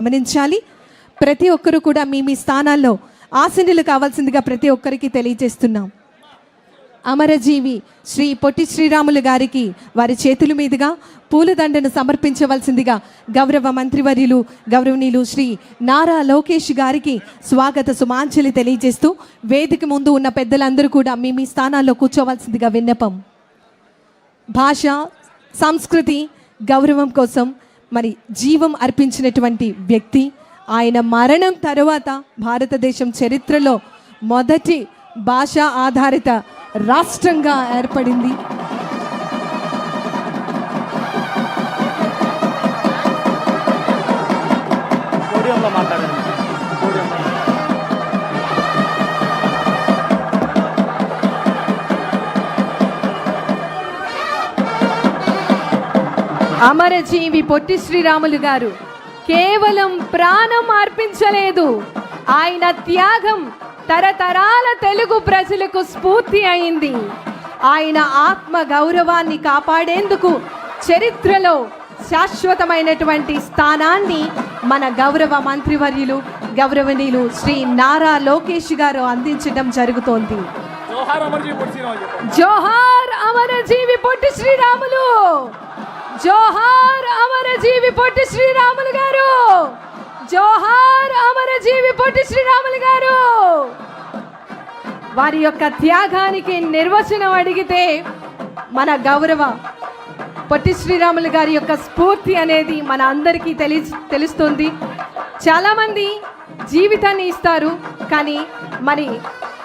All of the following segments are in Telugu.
గమనించాలి. ప్రతి ఒక్కరు కూడా మీ మీ స్థానాల్లో ఆసనులు కావాల్సిందిగా ప్రతి ఒక్కరికి తెలియజేస్తున్నాం. అమరజీవి శ్రీ పొట్టి శ్రీరాములు గారికి వారి చేతుల మీదుగా పూలదండను సమర్పించవలసిందిగా గౌరవ మంత్రివర్యులు గౌరవనీయులు శ్రీ నారా లోకేష్ గారికి స్వాగత సుమాంజలి తెలియజేస్తూ వేదిక ముందు ఉన్న పెద్దలందరూ కూడా మీ మీ స్థానాల్లో కూర్చోవలసిందిగా విన్నపం. భాష సంస్కృతి గౌరవం కోసం మరి జీవం అర్పించినటువంటి వ్యక్తి. ఆయన మరణం తర్వాత భారతదేశం చరిత్రలో మొదటి భాష ఆధారిత రాష్ట్రంగా ఏర్పడింది. మాట్లాడండి. అమరజీవి పొట్టి శ్రీరాములు గారు కేవలం ప్రాణం అర్పించలేదు. ఆయన త్యాగం తరతరాల తెలుగు ప్రజలకు స్ఫూర్తి అయింది. ఆయన ఆత్మ గౌరవాన్ని కాపాడేందుకు చరిత్రలో శాశ్వతమైనటువంటి స్థానాన్ని మన గౌరవ మంత్రివర్యులు గౌరవనీయులు శ్రీ నారా లోకేష్ గారు అందించడం జరుగుతోంది. జోహార్ అమరజీవి పొట్టి శ్రీరాములు జోహార్ అమరజీవి పొట్టి శ్రీరాములు గారు! జోహార్ అమరజీవి పొట్టి శ్రీరాములు గారు! వారి యొక్క త్యాగానికి నిర్వచనం అడిగితే మన గౌరవ పొట్టి శ్రీరాములు గారి యొక్క స్ఫూర్తి అనేది మన అందరికీ తెలి తెలుస్తుంది. చాలామంది జీవితాన్ని ఇస్తారు కానీ మరి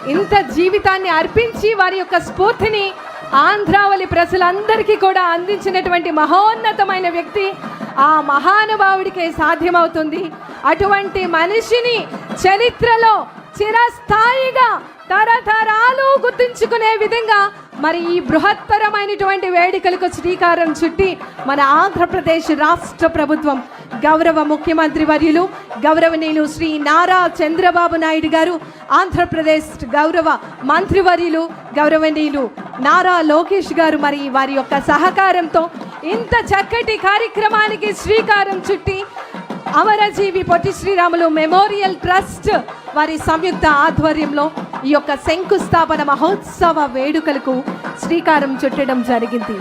ఇంత జీవితాన్ని అర్పించి వారి యొక్క స్ఫూర్తిని ఆంధ్రావళి ప్రజలందరికీ కూడా అందించినటువంటి మహోన్నతమైన వ్యక్తి ఆ మహానుభావుడికే సాధ్యమవుతుంది. అటువంటి మనిషిని చరిత్రలో చిరస్థాయిగా తరతరాలు గుర్తుంచుకునే విధంగా మరి ఈ బృహత్తరమైనటువంటి వేడుకలకు శ్రీకారం చుట్టి మన ఆంధ్రప్రదేశ్ రాష్ట్ర ప్రభుత్వం గౌరవ ముఖ్యమంత్రి వర్యులు గౌరవనీయులు శ్రీ నారా చంద్రబాబు నాయుడు గారు ఆంధ్రప్రదేశ్ గౌరవ మంత్రివర్యులు గౌరవనీయులు నారా లోకేష్ గారు మరి వారి యొక్క సహకారంతో ఇంత చక్కటి కార్యక్రమానికి శ్రీకారం చుట్టి అమరజీవి పొట్టి శ్రీరాములు మెమోరియల్ ట్రస్ట్ వారి సంయుక్త ఆధ్వర్యంలో ఈ యొక్క శంకుస్థాపన మహోత్సవ వేడుకలకు శ్రీకారం చుట్టడం జరిగింది.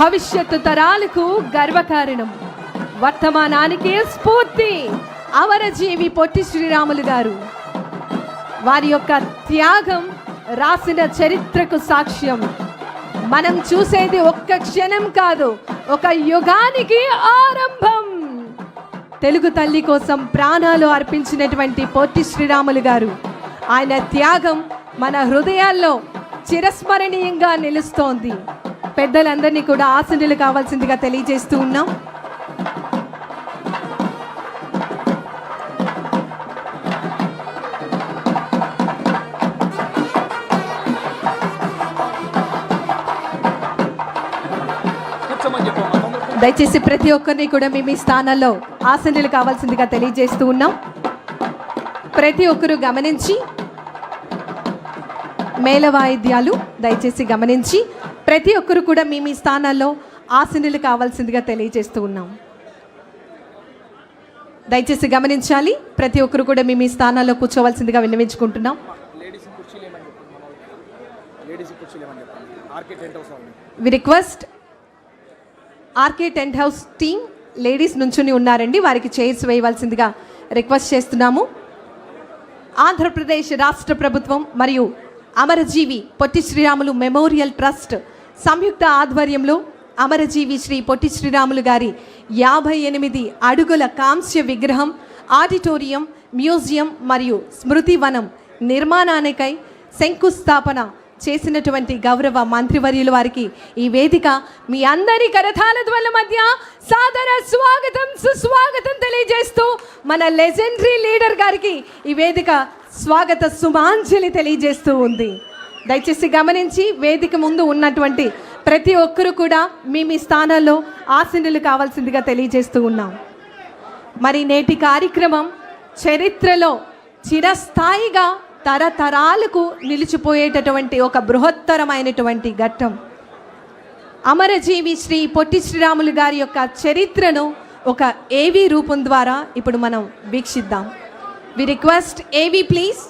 భవిష్యత్తు తరాలకు గర్వకారణం. వర్తమానానికి స్ఫూర్తి. అమరజీవి పొట్టి శ్రీరాములు గారు. వారి యొక్క త్యాగం రాసిన చరిత్రకు సాక్ష్యం. మనం చూసేది ఒక్క క్షణం కాదు ఒక యుగానికి ఆరంభం. తెలుగు తల్లి కోసం ప్రాణాలు అర్పించినటువంటి పొట్టి శ్రీరాములు గారు. ఆయన త్యాగం మన హృదయాల్లో చిరస్మరణీయంగా నిలుస్తోంది. పెద్దలందరినీ కూడా ఆసనులు కావాల్సిందిగా తెలియజేస్తూ ఉన్నాం. దయచేసి ప్రతి ఒక్కరిని కూడా మీ మీ స్థానాల్లో ఆసనులు కావాల్సిందిగా తెలియజేస్తూ ఉన్నాం. ప్రతి ఒక్కరు గమనించి మేళ వాయిద్యాలు దయచేసి గమనించి ప్రతి ఒక్కరు కూడా మీ మీ స్థానాల్లో ఆసనులు కావాల్సిందిగా తెలియజేస్తూ ఉన్నాం. దయచేసి గమనించాలి ప్రతి ఒక్కరు కూడా మీ మీ స్థానాల్లో కూర్చోవలసిందిగా విన్నవించుకుంటున్నాం. We request R K tent house team ladies నుంచుని ఉన్నారండి వారికి చైర్స్ వేయవలసిందిగా రిక్వెస్ట్ చేస్తున్నాము. ఆంధ్రప్రదేశ్ రాష్ట్ర ప్రభుత్వం మరియు అమరజీవి పొట్టి శ్రీరాములు మెమోరియల్ ట్రస్ట్ సంయుక్త ఆధ్వర్యంలో అమరజీవి శ్రీ పొట్టి శ్రీరాములు గారి యాభై ఎనిమిది అడుగుల కాంస్య విగ్రహం ఆడిటోరియం మ్యూజియం మరియు స్మృతి వనం నిర్మాణానికై శంకుస్థాపన చేసినటువంటి గౌరవ మంత్రివర్యుల వారికి ఈ వేదిక మీ అందరి కరథాల ధ్వల మధ్య సాదర స్వాగతం సుస్వాగతం తెలియజేస్తూ మన లెజెండరీ లీడర్ గారికి ఈ వేదిక స్వాగత సుమాంజలి తెలియజేస్తూ ఉంది. దయచేసి గమనించి వేదిక ముందు ఉన్నటువంటి ప్రతి ఒక్కరు కూడా మీ మీ స్థానాల్లో ఆసీనులు కావాల్సిందిగా తెలియజేస్తూ ఉన్నాం. మరి నేటి కార్యక్రమం చరిత్రలో చిరస్థాయిగా తరతరాలకు నిలిచిపోయేటటువంటి ఒక బృహత్తరమైనటువంటి ఘట్టం. అమరజీవి శ్రీ పొట్టి శ్రీరాములు గారి యొక్క చరిత్రను ఒక ఏవి రూపం ద్వారా ఇప్పుడు మనం వీక్షిద్దాం. వి రిక్వెస్ట్ ఏవి ప్లీజ్